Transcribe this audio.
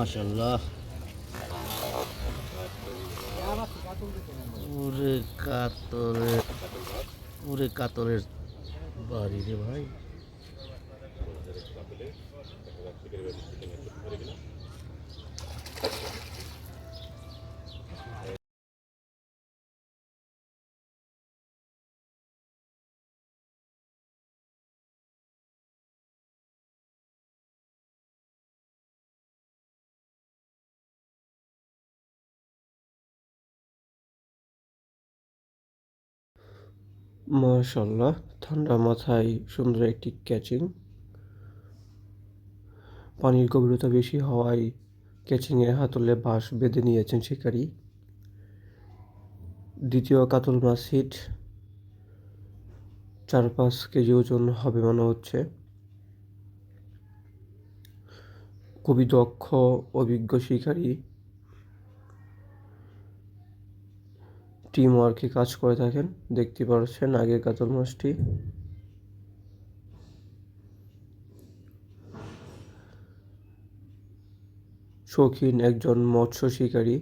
মাশাল্লাহ ওরে কাতরের ওরে কাতরের বাড়ি রে ভাই। মাশাল্লাহ ঠান্ডা মাথায় সুন্দর একটি ক্যাচিং পানির গভীরতা বেশি হওয়ায় ক্যাচিংয়ে হাতলে বাঁশ বেঁধে নিয়েছেন শিকারী। দ্বিতীয় কাতল মাছ হিট চার পাঁচ কেজি ওজন হবে মনে হচ্ছে। খুবই দক্ষ, অভিজ্ঞ শিকারী। টিম ওয়ার্কে কাজ করে থাকেন। দেখতে পাচ্ছেন আগে কাতল মাছটি। শৌখিন একজন মৎস্য শিকারী।